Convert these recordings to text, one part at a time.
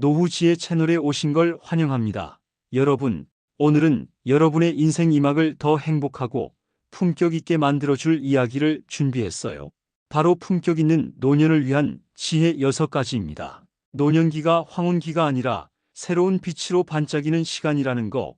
노후지의 채널에 오신 걸 환영합니다. 여러분, 오늘은 여러분의 인생 이막을 더 행복하고 품격 있게 만들어줄 이야기를 준비했어요. 바로 품격 있는 노년을 위한 지혜 6가지입니다. 노년기가 황혼기가 아니라 새로운 빛으로 반짝이는 시간이라는 거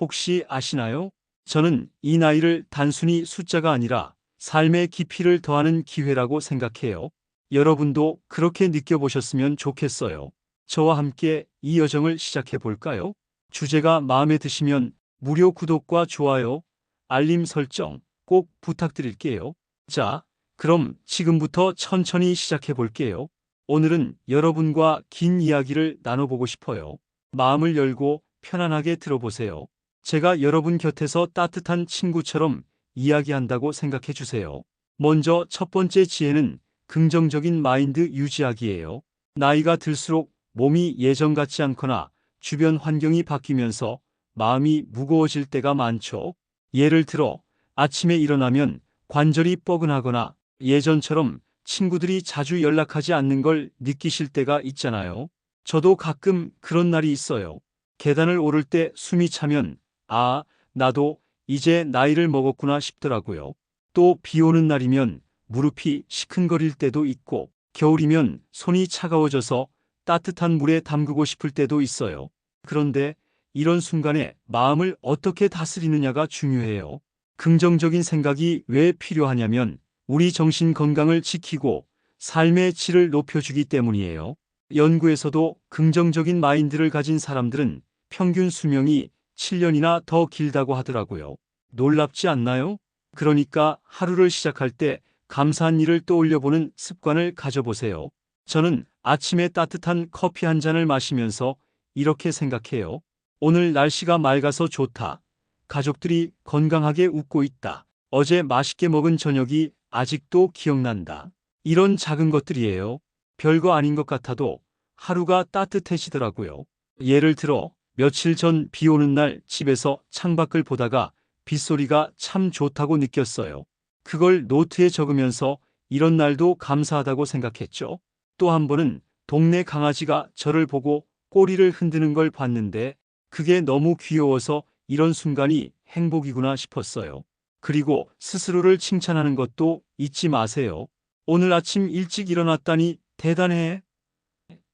혹시 아시나요? 저는 이 나이를 단순히 숫자가 아니라 삶의 깊이를 더하는 기회라고 생각해요. 여러분도 그렇게 느껴보셨으면 좋겠어요. 저와 함께 이 여정을 시작해 볼까요? 주제가 마음에 드시면 무료 구독과 좋아요, 알림 설정 꼭 부탁드릴게요. 자, 그럼 지금부터 천천히 시작해 볼게요. 오늘은 여러분과 긴 이야기를 나눠보고 싶어요. 마음을 열고 편안하게 들어보세요. 제가 여러분 곁에서 따뜻한 친구처럼 이야기한다고 생각해 주세요. 먼저 첫 번째 지혜는 긍정적인 마인드 유지하기예요. 나이가 들수록 몸이 예전 같지 않거나 주변 환경이 바뀌면서 마음이 무거워질 때가 많죠. 예를 들어 아침에 일어나면 관절이 뻐근하거나 예전처럼 친구들이 자주 연락하지 않는 걸 느끼실 때가 있잖아요. 저도 가끔 그런 날이 있어요. 계단을 오를 때 숨이 차면 아, 나도 이제 나이를 먹었구나 싶더라고요. 또 비 오는 날이면 무릎이 시큰거릴 때도 있고 겨울이면 손이 차가워져서 따뜻한 물에 담그고 싶을 때도 있어요. 그런데 이런 순간에 마음을 어떻게 다스리느냐가 중요해요. 긍정적인 생각이 왜 필요하냐면 우리 정신 건강을 지키고 삶의 질을 높여주기 때문이에요. 연구에서도 긍정적인 마인드를 가진 사람들은 평균 수명이 7년이나 더 길다고 하더라고요. 놀랍지 않나요? 그러니까 하루를 시작할 때 감사한 일을 떠올려보는 습관을 가져보세요. 저는 아침에 따뜻한 커피 한 잔을 마시면서 이렇게 생각해요. 오늘 날씨가 맑아서 좋다. 가족들이 건강하게 웃고 있다. 어제 맛있게 먹은 저녁이 아직도 기억난다. 이런 작은 것들이에요. 별거 아닌 것 같아도 하루가 따뜻해지더라고요. 예를 들어 며칠 전 비 오는 날 집에서 창밖을 보다가 빗소리가 참 좋다고 느꼈어요. 그걸 노트에 적으면서 이런 날도 감사하다고 생각했죠. 또 한 번은 동네 강아지가 저를 보고 꼬리를 흔드는 걸 봤는데 그게 너무 귀여워서 이런 순간이 행복이구나 싶었어요. 그리고 스스로를 칭찬하는 것도 잊지 마세요. 오늘 아침 일찍 일어났다니 대단해.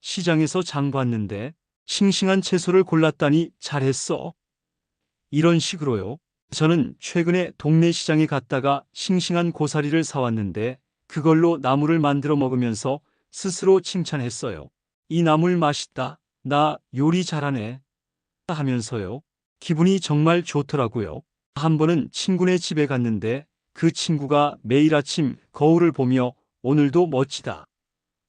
시장에서 장 봤는데 싱싱한 채소를 골랐다니 잘했어. 이런 식으로요. 저는 최근에 동네 시장에 갔다가 싱싱한 고사리를 사왔는데 그걸로 나물을 만들어 먹으면서 스스로 칭찬했어요. 이 나물 맛있다. 나 요리 잘하네. 하면서요. 기분이 정말 좋더라고요. 한 번은 친구네 집에 갔는데 그 친구가 매일 아침 거울을 보며 오늘도 멋지다.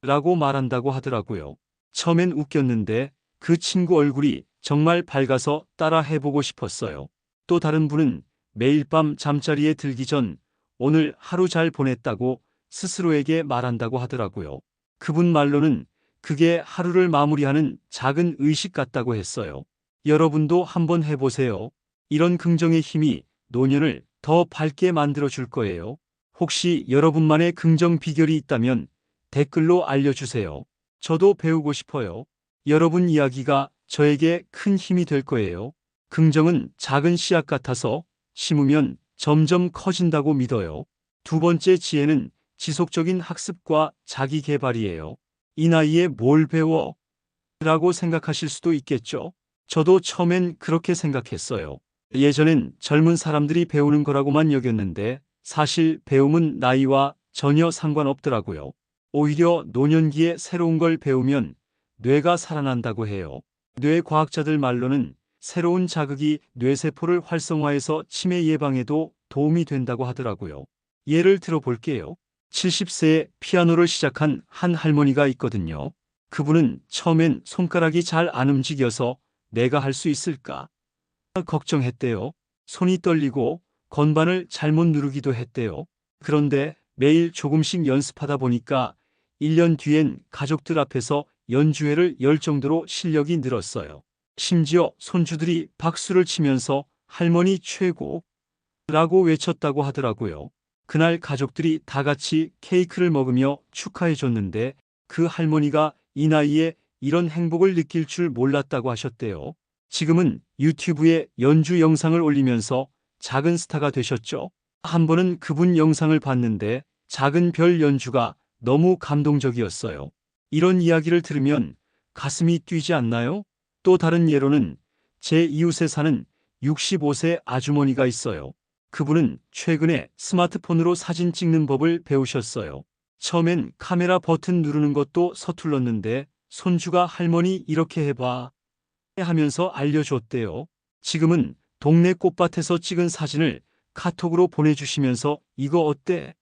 라고 말한다고 하더라고요. 처음엔 웃겼는데 그 친구 얼굴이 정말 밝아서 따라 해보고 싶었어요. 또 다른 분은 매일 밤 잠자리에 들기 전 오늘 하루 잘 보냈다고 스스로에게 말한다고 하더라고요. 그분 말로는 그게 하루를 마무리하는 작은 의식 같다고 했어요. 여러분도 한번 해보세요. 이런 긍정의 힘이 노년을 더 밝게 만들어 줄 거예요. 혹시 여러분만의 긍정 비결이 있다면 댓글로 알려주세요. 저도 배우고 싶어요. 여러분 이야기가 저에게 큰 힘이 될 거예요. 긍정은 작은 씨앗 같아서 심으면 점점 커진다고 믿어요. 두 번째 지혜는 지속적인 학습과 자기 개발이에요. 이 나이에 뭘 배워? 라고 생각하실 수도 있겠죠. 저도 처음엔 그렇게 생각했어요. 예전엔 젊은 사람들이 배우는 거라고만 여겼는데 사실 배움은 나이와 전혀 상관없더라고요. 오히려 노년기에 새로운 걸 배우면 뇌가 살아난다고 해요. 뇌 과학자들 말로는 새로운 자극이 뇌세포를 활성화해서 치매 예방에도 도움이 된다고 하더라고요. 예를 들어 볼게요. 70세에 피아노를 시작한 한 할머니가 있거든요. 그분은 처음엔 손가락이 잘 안 움직여서 내가 할 수 있을까? 걱정했대요. 손이 떨리고 건반을 잘못 누르기도 했대요. 그런데 매일 조금씩 연습하다 보니까 1년 뒤엔 가족들 앞에서 연주회를 열 정도로 실력이 늘었어요. 심지어 손주들이 박수를 치면서 할머니 최고! 라고 외쳤다고 하더라고요. 그날 가족들이 다 같이 케이크를 먹으며 축하해 줬는데 그 할머니가 이 나이에 이런 행복을 느낄 줄 몰랐다고 하셨대요. 지금은 유튜브에 연주 영상을 올리면서 작은 스타가 되셨죠. 한 번은 그분 영상을 봤는데 작은 별 연주가 너무 감동적이었어요. 이런 이야기를 들으면 가슴이 뛰지 않나요? 또 다른 예로는 제 이웃에 사는 65세 아주머니가 있어요. 그분은 최근에 스마트폰으로 사진 찍는 법을 배우셨어요. 처음엔 카메라 버튼 누르는 것도 서툴렀는데 손주가 할머니 이렇게 해봐 하면서 알려줬대요. 지금은 동네 꽃밭에서 찍은 사진을 카톡으로 보내주시면서 이거 어때?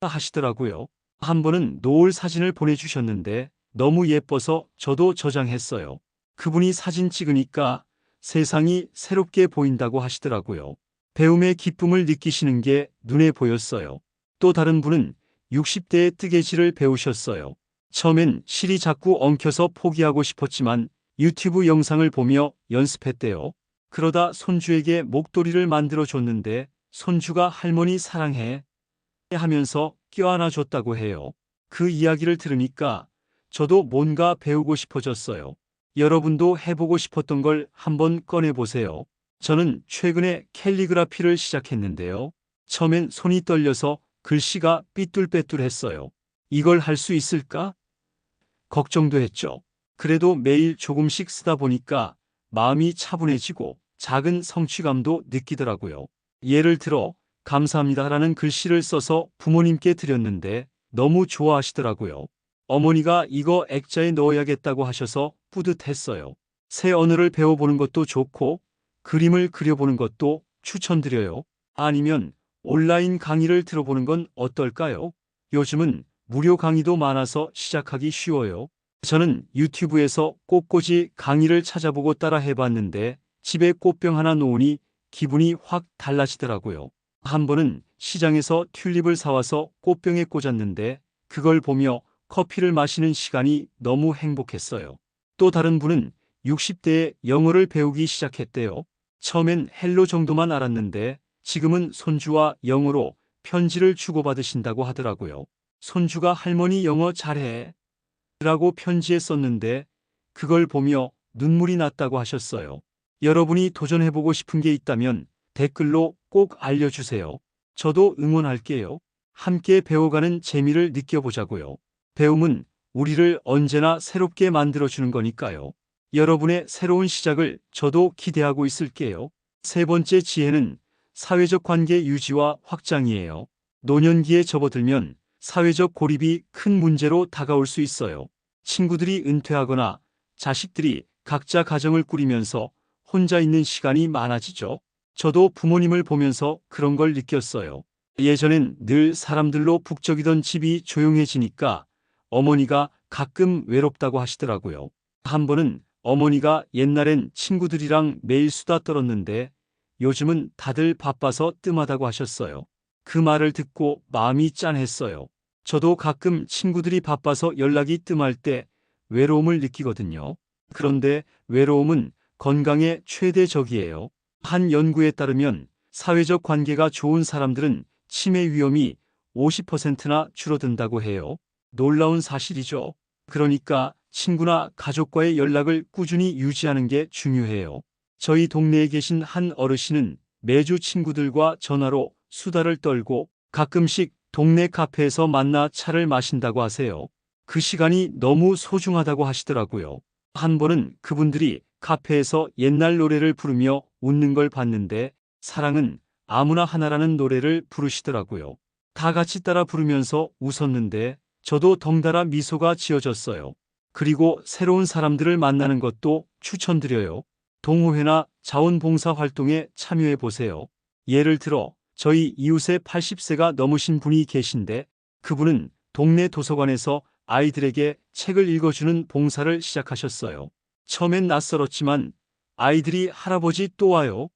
하시더라고요. 한 번은 노을 사진을 보내주셨는데 너무 예뻐서 저도 저장했어요. 그분이 사진 찍으니까 세상이 새롭게 보인다고 하시더라고요. 배움의 기쁨을 느끼시는 게 눈에 보였어요. 또 다른 분은 60대의 뜨개질을 배우셨어요. 처음엔 실이 자꾸 엉켜서 포기하고 싶었지만 유튜브 영상을 보며 연습했대요. 그러다 손주에게 목도리를 만들어 줬는데 손주가 할머니 사랑해 하면서 껴안아 줬다고 해요. 그 이야기를 들으니까 저도 뭔가 배우고 싶어졌어요. 여러분도 해보고 싶었던 걸 한번 꺼내보세요. 저는 최근에 캘리그라피를 시작했는데요. 처음엔 손이 떨려서 글씨가 삐뚤빼뚤했어요. 이걸 할 수 있을까? 걱정도 했죠. 그래도 매일 조금씩 쓰다 보니까 마음이 차분해지고 작은 성취감도 느끼더라고요. 예를 들어 감사합니다라는 글씨를 써서 부모님께 드렸는데 너무 좋아하시더라고요. 어머니가 이거 액자에 넣어야겠다고 하셔서 뿌듯했어요. 새 언어를 배워보는 것도 좋고 그림을 그려보는 것도 추천드려요. 아니면 온라인 강의를 들어보는 건 어떨까요? 요즘은 무료 강의도 많아서 시작하기 쉬워요. 저는 유튜브에서 꽃꽂이 강의를 찾아보고 따라 해봤는데 집에 꽃병 하나 놓으니 기분이 확 달라지더라고요. 한 번은 시장에서 튤립을 사와서 꽃병에 꽂았는데 그걸 보며 커피를 마시는 시간이 너무 행복했어요. 또 다른 분은 60대에 영어를 배우기 시작했대요. 처음엔 헬로 정도만 알았는데 지금은 손주와 영어로 편지를 주고받으신다고 하더라고요. 손주가 할머니 영어 잘해. 라고 편지에 썼는데 그걸 보며 눈물이 났다고 하셨어요. 여러분이 도전해보고 싶은 게 있다면 댓글로 꼭 알려주세요. 저도 응원할게요. 함께 배워가는 재미를 느껴보자고요. 배움은 우리를 언제나 새롭게 만들어주는 거니까요. 여러분의 새로운 시작을 저도 기대하고 있을게요. 세 번째 지혜는 사회적 관계 유지와 확장이에요. 노년기에 접어들면 사회적 고립이 큰 문제로 다가올 수 있어요. 친구들이 은퇴하거나 자식들이 각자 가정을 꾸리면서 혼자 있는 시간이 많아지죠. 저도 부모님을 보면서 그런 걸 느꼈어요. 예전엔 늘 사람들로 북적이던 집이 조용해지니까 어머니가 가끔 외롭다고 하시더라고요. 한 번은 어머니가 옛날엔 친구들이랑 매일 수다 떨었는데 요즘은 다들 바빠서 뜸하다고 하셨어요. 그 말을 듣고 마음이 짠했어요. 저도 가끔 친구들이 바빠서 연락이 뜸할 때 외로움을 느끼거든요. 그런데 외로움은 건강의 최대 적이에요. 한 연구에 따르면 사회적 관계가 좋은 사람들은 치매 위험이 50%나 줄어든다고 해요. 놀라운 사실이죠. 그러니까 친구나 가족과의 연락을 꾸준히 유지하는 게 중요해요. 저희 동네에 계신 한 어르신은 매주 친구들과 전화로 수다를 떨고 가끔씩 동네 카페에서 만나 차를 마신다고 하세요. 그 시간이 너무 소중하다고 하시더라고요. 한 번은 그분들이 카페에서 옛날 노래를 부르며 웃는 걸 봤는데 사랑은 아무나 하나라는 노래를 부르시더라고요. 다 같이 따라 부르면서 웃었는데 저도 덩달아 미소가 지어졌어요. 그리고 새로운 사람들을 만나는 것도 추천드려요. 동호회나 자원봉사 활동에 참여해 보세요. 예를 들어 저희 이웃에 80세가 넘으신 분이 계신데 그분은 동네 도서관에서 아이들에게 책을 읽어주는 봉사를 시작하셨어요. 처음엔 낯설었지만 아이들이 할아버지 또 와요.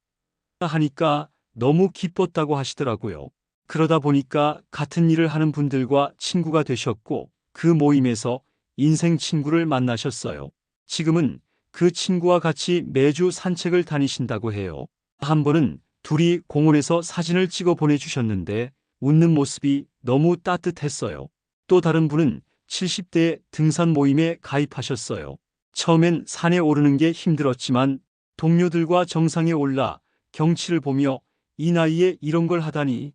하니까 너무 기뻤다고 하시더라고요. 그러다 보니까 같은 일을 하는 분들과 친구가 되셨고 그 모임에서 인생 친구를 만나셨어요. 지금은 그 친구와 같이 매주 산책을 다니신다고 해요. 한 번은 둘이 공원에서 사진을 찍어 보내주셨는데 웃는 모습이 너무 따뜻했어요. 또 다른 분은 70대 등산 모임에 가입하셨어요. 처음엔 산에 오르는 게 힘들었지만 동료들과 정상에 올라 경치를 보며 이 나이에 이런 걸 하다니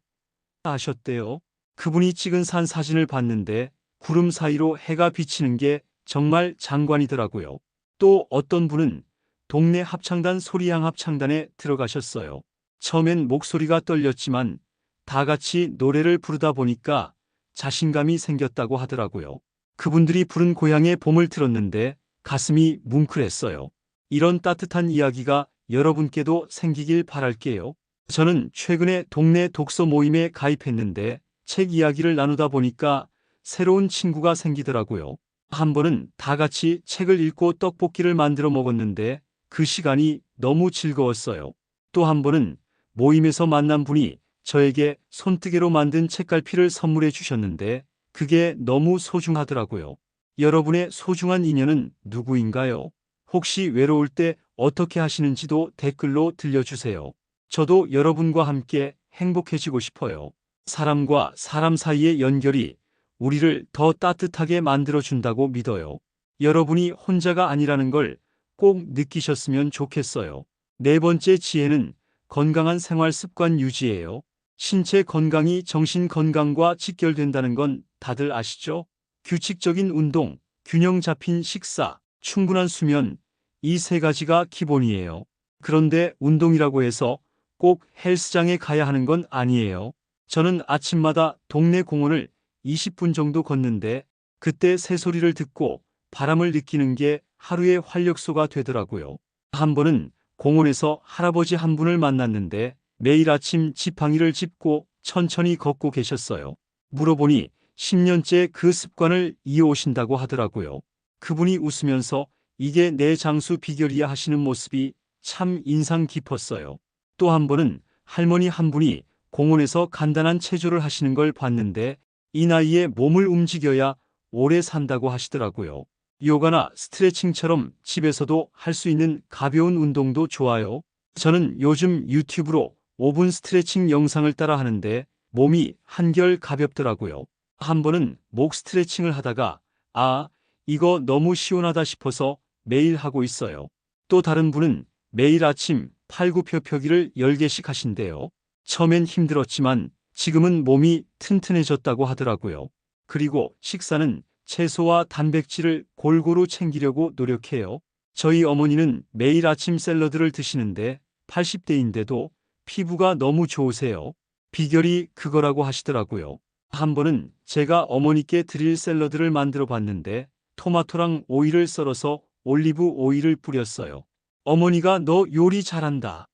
아셨대요. 그분이 찍은 산 사진을 봤는데 구름 사이로 해가 비치는 게 정말 장관이더라고요. 또 어떤 분은 동네 합창단 소리양 합창단에 들어가셨어요. 처음엔 목소리가 떨렸지만 다 같이 노래를 부르다 보니까 자신감이 생겼다고 하더라고요. 그분들이 부른 고향의 봄을 들었는데 가슴이 뭉클했어요. 이런 따뜻한 이야기가 여러분께도 생기길 바랄게요. 저는 최근에 동네 독서 모임에 가입했는데 책 이야기를 나누다 보니까 새로운 친구가 생기더라고요. 한 번은 다 같이 책을 읽고 떡볶이를 만들어 먹었는데 그 시간이 너무 즐거웠어요. 또 한 번은 모임에서 만난 분이 저에게 손뜨개로 만든 책갈피를 선물해 주셨는데 그게 너무 소중하더라고요. 여러분의 소중한 인연은 누구인가요? 혹시 외로울 때 어떻게 하시는지도 댓글로 들려주세요. 저도 여러분과 함께 행복해지고 싶어요. 사람과 사람 사이의 연결이 우리를 더 따뜻하게 만들어준다고 믿어요. 여러분이 혼자가 아니라는 걸 꼭 느끼셨으면 좋겠어요. 네 번째 지혜는 건강한 생활 습관 유지예요. 신체 건강이 정신 건강과 직결된다는 건 다들 아시죠? 규칙적인 운동, 균형 잡힌 식사, 충분한 수면, 이 세 가지가 기본이에요. 그런데 운동이라고 해서 꼭 헬스장에 가야 하는 건 아니에요. 저는 아침마다 동네 공원을 20분 정도 걷는데 그때 새소리를 듣고 바람을 느끼는 게 하루의 활력소가 되더라고요. 한 번은 공원에서 할아버지 한 분을 만났는데 매일 아침 지팡이를 짚고 천천히 걷고 계셨어요. 물어보니 10년째 그 습관을 이어오신다고 하더라고요. 그분이 웃으면서 이게 내 장수 비결이야 하시는 모습이 참 인상 깊었어요. 또 한 번은 할머니 한 분이 공원에서 간단한 체조를 하시는 걸 봤는데 이 나이에 몸을 움직여야 오래 산다고 하시더라고요. 요가나 스트레칭처럼 집에서도 할 수 있는 가벼운 운동도 좋아요. 저는 요즘 유튜브로 5분 스트레칭 영상을 따라 하는데 몸이 한결 가볍더라고요. 한 번은 목 스트레칭을 하다가 아, 이거 너무 시원하다 싶어서 매일 하고 있어요. 또 다른 분은 매일 아침 팔굽혀펴기를 10개씩 하신대요. 처음엔 힘들었지만 지금은 몸이 튼튼해졌다고 하더라고요. 그리고 식사는 채소와 단백질을 골고루 챙기려고 노력해요. 저희 어머니는 매일 아침 샐러드를 드시는데 80대인데도 피부가 너무 좋으세요. 비결이 그거라고 하시더라고요. 한 번은 제가 어머니께 드릴 샐러드를 만들어 봤는데 토마토랑 오이를 썰어서 올리브 오일을 뿌렸어요. 어머니가 너 요리 잘한다.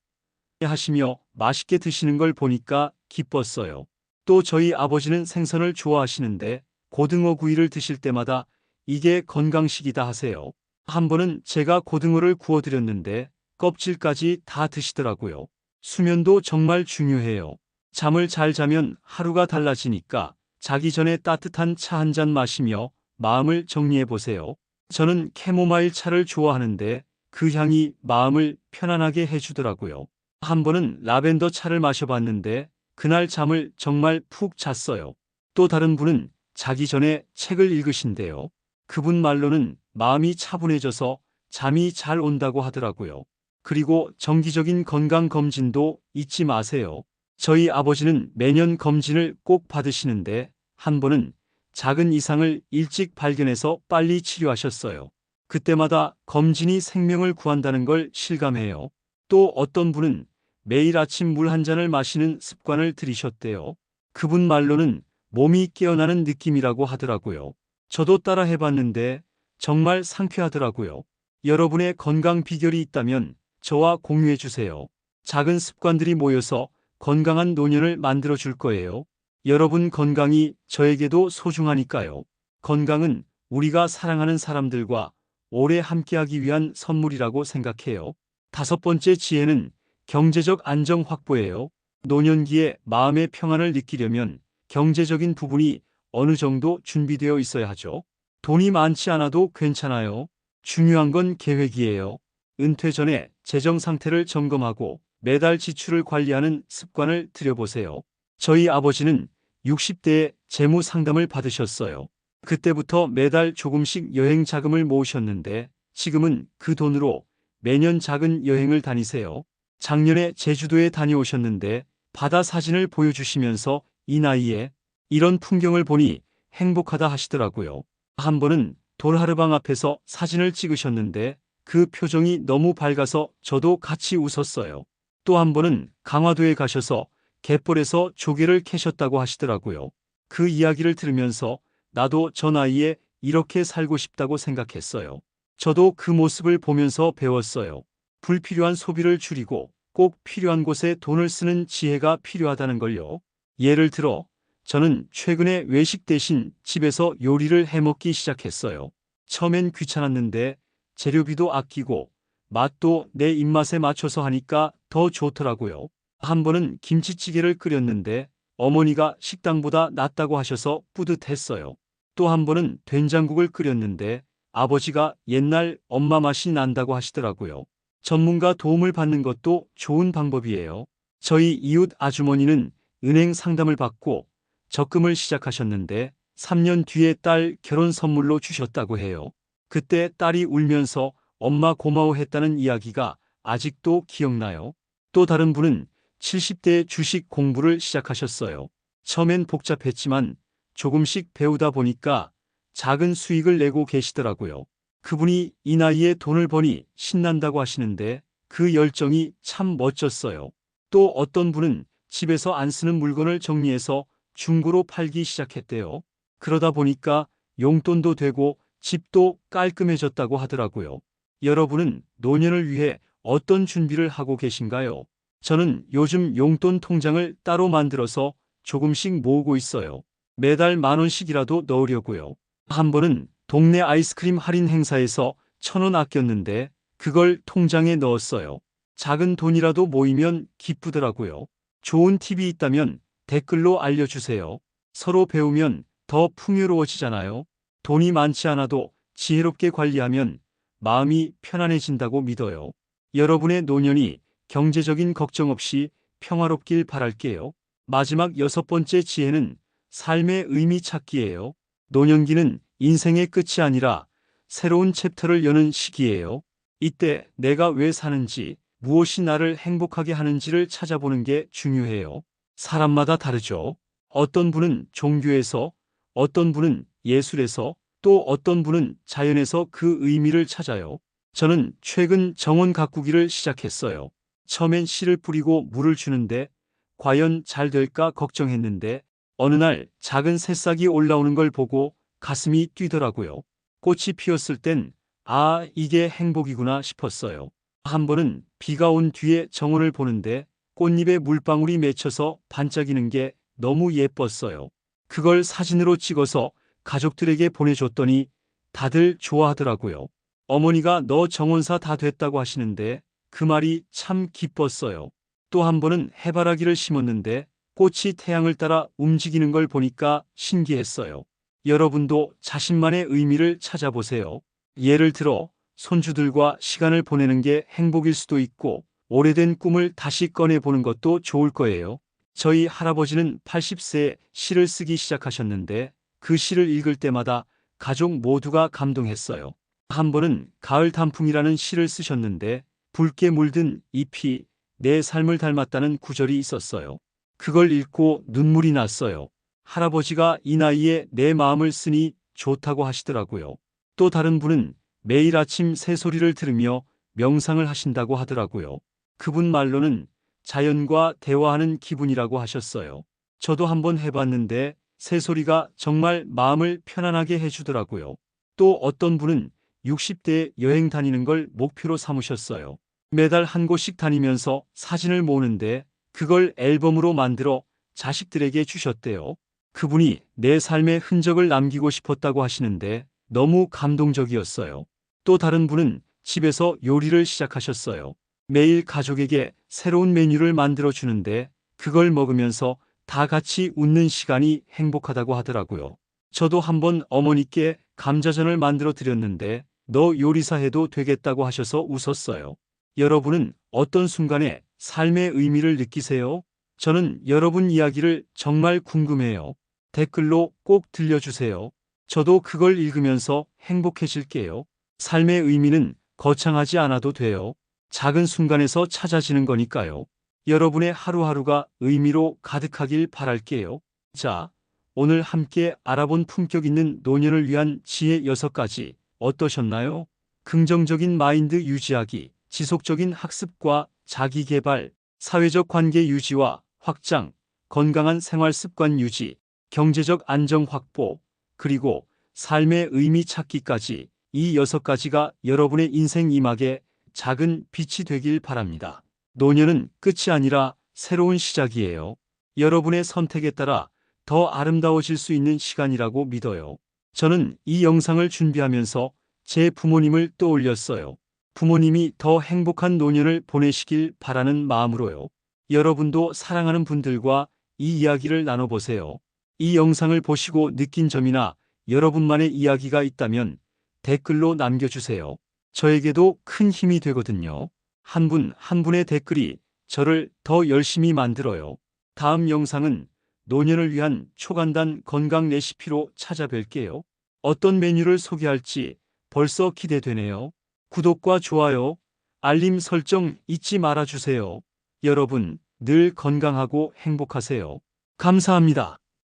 하시며 맛있게 드시는 걸 보니까 기뻤어요. 또 저희 아버지는 생선을 좋아하시는데 고등어 구이를 드실 때마다 이게 건강식이다 하세요. 한 번은 제가 고등어를 구워드렸는데 껍질까지 다 드시더라고요. 수면도 정말 중요해요. 잠을 잘 자면 하루가 달라지니까 자기 전에 따뜻한 차 한 잔 마시며 마음을 정리해 보세요. 저는 캐모마일 차를 좋아하는데 그 향이 마음을 편안하게 해주더라고요. 한 번은 라벤더 차를 마셔봤는데 그날 잠을 정말 푹 잤어요. 또 다른 분은 자기 전에 책을 읽으신대요. 그분 말로는 마음이 차분해져서 잠이 잘 온다고 하더라고요. 그리고 정기적인 건강 검진도 잊지 마세요. 저희 아버지는 매년 검진을 꼭 받으시는데 한 번은 작은 이상을 일찍 발견해서 빨리 치료하셨어요. 그때마다 검진이 생명을 구한다는 걸 실감해요. 또 어떤 분은 매일 아침 물 한 잔을 마시는 습관을 들이셨대요. 그분 말로는 몸이 깨어나는 느낌이라고 하더라고요. 저도 따라 해봤는데 정말 상쾌하더라고요. 여러분의 건강 비결이 있다면 저와 공유해 주세요. 작은 습관들이 모여서 건강한 노년을 만들어 줄 거예요. 여러분 건강이 저에게도 소중하니까요. 건강은 우리가 사랑하는 사람들과 오래 함께하기 위한 선물이라고 생각해요. 다섯 번째 지혜는 경제적 안정 확보예요. 노년기에 마음의 평안을 느끼려면 경제적인 부분이 어느 정도 준비되어 있어야 하죠. 돈이 많지 않아도 괜찮아요. 중요한 건 계획이에요. 은퇴 전에 재정 상태를 점검하고 매달 지출을 관리하는 습관을 들여보세요. 저희 아버지는 60대에 재무 상담을 받으셨어요. 그때부터 매달 조금씩 여행 자금을 모으셨는데 지금은 그 돈으로 매년 작은 여행을 다니세요. 작년에 제주도에 다녀오셨는데 바다 사진을 보여주시면서 이 나이에 이런 풍경을 보니 행복하다 하시더라고요. 한 번은 돌하르방 앞에서 사진을 찍으셨는데 그 표정이 너무 밝아서 저도 같이 웃었어요. 또 한 번은 강화도에 가셔서 갯벌에서 조개를 캐셨다고 하시더라고요. 그 이야기를 들으면서 나도 저 나이에 이렇게 살고 싶다고 생각했어요. 저도 그 모습을 보면서 배웠어요. 불필요한 소비를 줄이고 꼭 필요한 곳에 돈을 쓰는 지혜가 필요하다는 걸요. 예를 들어, 저는 최근에 외식 대신 집에서 요리를 해먹기 시작했어요. 처음엔 귀찮았는데 재료비도 아끼고 맛도 내 입맛에 맞춰서 하니까 더 좋더라고요. 한 번은 김치찌개를 끓였는데 어머니가 식당보다 낫다고 하셔서 뿌듯했어요. 또 한 번은 된장국을 끓였는데 아버지가 옛날 엄마 맛이 난다고 하시더라고요. 전문가 도움을 받는 것도 좋은 방법이에요. 저희 이웃 아주머니는 은행 상담을 받고 적금을 시작하셨는데 3년 뒤에 딸 결혼 선물로 주셨다고 해요. 그때 딸이 울면서 엄마 고마워했다는 이야기가 아직도 기억나요. 또 다른 분은 70대 주식 공부를 시작하셨어요. 처음엔 복잡했지만 조금씩 배우다 보니까 작은 수익을 내고 계시더라고요. 그분이 이 나이에 돈을 버니 신난다고 하시는데 그 열정이 참 멋졌어요. 또 어떤 분은 집에서 안 쓰는 물건을 정리해서 중고로 팔기 시작했대요. 그러다 보니까 용돈도 되고 집도 깔끔해졌다고 하더라고요. 여러분은 노년을 위해 어떤 준비를 하고 계신가요? 저는 요즘 용돈 통장을 따로 만들어서 조금씩 모으고 있어요. 매달 만 원씩이라도 넣으려고요. 한 번은 동네 아이스크림 할인 행사에서 천 원 아꼈는데 그걸 통장에 넣었어요. 작은 돈이라도 모이면 기쁘더라고요. 좋은 팁이 있다면 댓글로 알려주세요. 서로 배우면 더 풍요로워지잖아요. 돈이 많지 않아도 지혜롭게 관리하면 마음이 편안해진다고 믿어요. 여러분의 노년이 경제적인 걱정 없이 평화롭길 바랄게요. 마지막 여섯 번째 지혜는 삶의 의미 찾기예요. 노년기는 인생의 끝이 아니라 새로운 챕터를 여는 시기예요. 이때 내가 왜 사는지, 무엇이 나를 행복하게 하는지를 찾아보는 게 중요해요. 사람마다 다르죠. 어떤 분은 종교에서, 어떤 분은 예술에서, 또 어떤 분은 자연에서 그 의미를 찾아요. 저는 최근 정원 가꾸기를 시작했어요. 처음엔 씨를 뿌리고 물을 주는데 과연 잘 될까 걱정했는데 어느 날 작은 새싹이 올라오는 걸 보고 가슴이 뛰더라고요. 꽃이 피었을 땐 아, 이게 행복이구나 싶었어요. 한 번은 비가 온 뒤에 정원을 보는데 꽃잎에 물방울이 맺혀서 반짝이는 게 너무 예뻤어요. 그걸 사진으로 찍어서 가족들에게 보내줬더니 다들 좋아하더라고요. 어머니가 너 정원사 다 됐다고 하시는데 그 말이 참 기뻤어요. 또 한 번은 해바라기를 심었는데 꽃이 태양을 따라 움직이는 걸 보니까 신기했어요. 여러분도 자신만의 의미를 찾아보세요. 예를 들어 손주들과 시간을 보내는 게 행복일 수도 있고 오래된 꿈을 다시 꺼내보는 것도 좋을 거예요. 저희 할아버지는 80세에 시를 쓰기 시작하셨는데 그 시를 읽을 때마다 가족 모두가 감동했어요. 한 번은 가을 단풍이라는 시를 쓰셨는데 붉게 물든 잎이 내 삶을 닮았다는 구절이 있었어요. 그걸 읽고 눈물이 났어요. 할아버지가 이 나이에 내 마음을 쓰니 좋다고 하시더라고요. 또 다른 분은 매일 아침 새소리를 들으며 명상을 하신다고 하더라고요. 그분 말로는 자연과 대화하는 기분이라고 하셨어요. 저도 한번 해봤는데 새소리가 정말 마음을 편안하게 해주더라고요. 또 어떤 분은 60대에 여행 다니는 걸 목표로 삼으셨어요. 매달 한 곳씩 다니면서 사진을 모으는데 그걸 앨범으로 만들어 자식들에게 주셨대요. 그분이 내 삶의 흔적을 남기고 싶었다고 하시는데 너무 감동적이었어요. 또 다른 분은 집에서 요리를 시작하셨어요. 매일 가족에게 새로운 메뉴를 만들어 주는데 그걸 먹으면서 다 같이 웃는 시간이 행복하다고 하더라고요. 저도 한번 어머니께 감자전을 만들어 드렸는데 너 요리사 해도 되겠다고 하셔서 웃었어요. 여러분은 어떤 순간에 삶의 의미를 느끼세요? 저는 여러분 이야기를 정말 궁금해요. 댓글로 꼭 들려주세요. 저도 그걸 읽으면서 행복해질게요. 삶의 의미는 거창하지 않아도 돼요. 작은 순간에서 찾아지는 거니까요. 여러분의 하루하루가 의미로 가득하길 바랄게요. 자, 오늘 함께 알아본 품격 있는 노년을 위한 지혜 6가지 어떠셨나요? 긍정적인 마인드 유지하기, 지속적인 학습과 자기 개발, 사회적 관계 유지와 확장, 건강한 생활 습관 유지, 경제적 안정 확보, 그리고 삶의 의미 찾기까지 이 여섯 가지가 여러분의 인생 이막에 작은 빛이 되길 바랍니다. 노년은 끝이 아니라 새로운 시작이에요. 여러분의 선택에 따라 더 아름다워질 수 있는 시간이라고 믿어요. 저는 이 영상을 준비하면서 제 부모님을 떠올렸어요. 부모님이 더 행복한 노년을 보내시길 바라는 마음으로요. 여러분도 사랑하는 분들과 이 이야기를 나눠보세요. 이 영상을 보시고 느낀 점이나 여러분만의 이야기가 있다면 댓글로 남겨주세요. 저에게도 큰 힘이 되거든요. 한분한 분의 댓글이 저를 더 열심히 만들어요. 다음 영상은 노년을 위한 초간단 건강 레시피로 찾아뵐게요. 어떤 메뉴를 소개할지 벌써 기대되네요. 구독과 좋아요, 알림 설정 잊지 말아주세요. 여러분 늘 건강하고 행복하세요. 감사합니다.